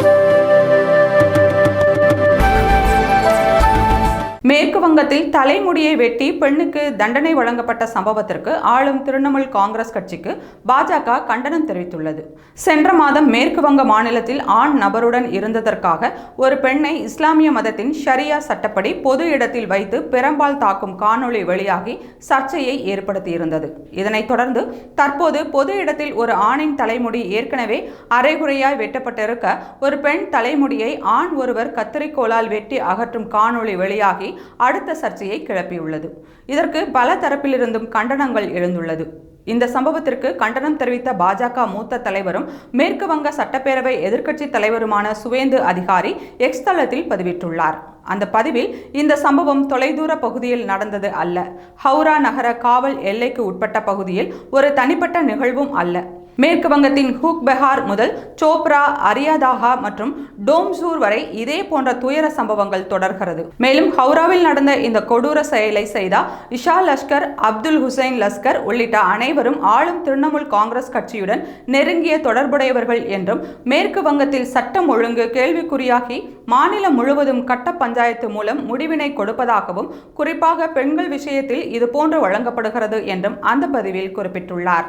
Thank you. மேற்கு வங்கத்தில் தலைமுடியை வெட்டி பெண்ணுக்கு தண்டனை வழங்கப்பட்ட சம்பவத்திற்கு ஆளும் திரிணாமுல் காங்கிரஸ் கட்சிக்கு பாஜக கண்டனம் தெரிவித்துள்ளது. சென்ற மாதம் மேற்கு வங்க மாநிலத்தில் ஆண் நபருடன் இருந்ததற்காக ஒரு பெண்ணை இஸ்லாமிய மதத்தின் ஷரியா சட்டப்படி பொது இடத்தில் வைத்து பெரம்பால் தாக்கும் காணொளி வெளியாகி சர்ச்சையை ஏற்படுத்தியிருந்தது. இதனைத் தொடர்ந்து தற்போது பொது இடத்தில் ஒரு ஆணின் தலைமுடி ஏற்கனவே அரைகுறையாய் வெட்டப்பட்டிருக்க ஒரு பெண் தலைமுடியை ஆண் ஒருவர் கத்தரிக்கோலால் வெட்டி அகற்றும் காணொளி வெளியாகி அடுத்த சர்ச்சையை கிளப்பியுள்ளது. இதற்கு பல தரப்பிலிருந்தும் கண்டனங்கள் எழுந்துள்ளது. இந்த சம்பவத்திற்கு கண்டனம் தெரிவித்த பாஜக மூத்த தலைவரும் மேற்கு வங்க சட்டப்பேரவை எதிர்க்கட்சி தலைவருமான சுவேந்து அதிகாரி எக்ஸ் தளத்தில் பதிவிட்டுள்ளார். அந்த பதிவில் இந்த சம்பவம் தொலைதூர பகுதியில் நடந்தது அல்ல. ஹவுரா நகர காவல் எல்லைக்கு உட்பட்ட பகுதியில் ஒரு தனிப்பட்ட நிகழ்வும் அல்ல. மேற்கு வங்கத்தின் ஹூக் பெஹார் முதல் சோப்ரா அரியாதாகா மற்றும் டோம்சூர் வரை இதே போன்ற துயர சம்பவங்கள் தொடர்கிறது. மேலும் ஹவுராவில் நடந்த இந்த கொடூர செயலை செய்த இஷா லஷ்கர் அப்துல் ஹுசைன் லஷ்கர் உள்ளிட்ட அனைவரும் ஆளும் திரிணாமுல் காங்கிரஸ் கட்சியுடன் நெருங்கிய தொடர்புடையவர்கள் என்றும் மேற்கு வங்கத்தில் சட்டம் ஒழுங்கு கேள்விக்குறியாகி மாநிலம் முழுவதும் கட்ட பஞ்சாயத்து மூலம் முடிவினை கொடுப்பதாகவும் குறிப்பாக பெண்கள் விஷயத்தில் இதுபோன்று வழங்கப்படுகிறது என்றும் அந்த பதிவில் குறிப்பிட்டுள்ளார்.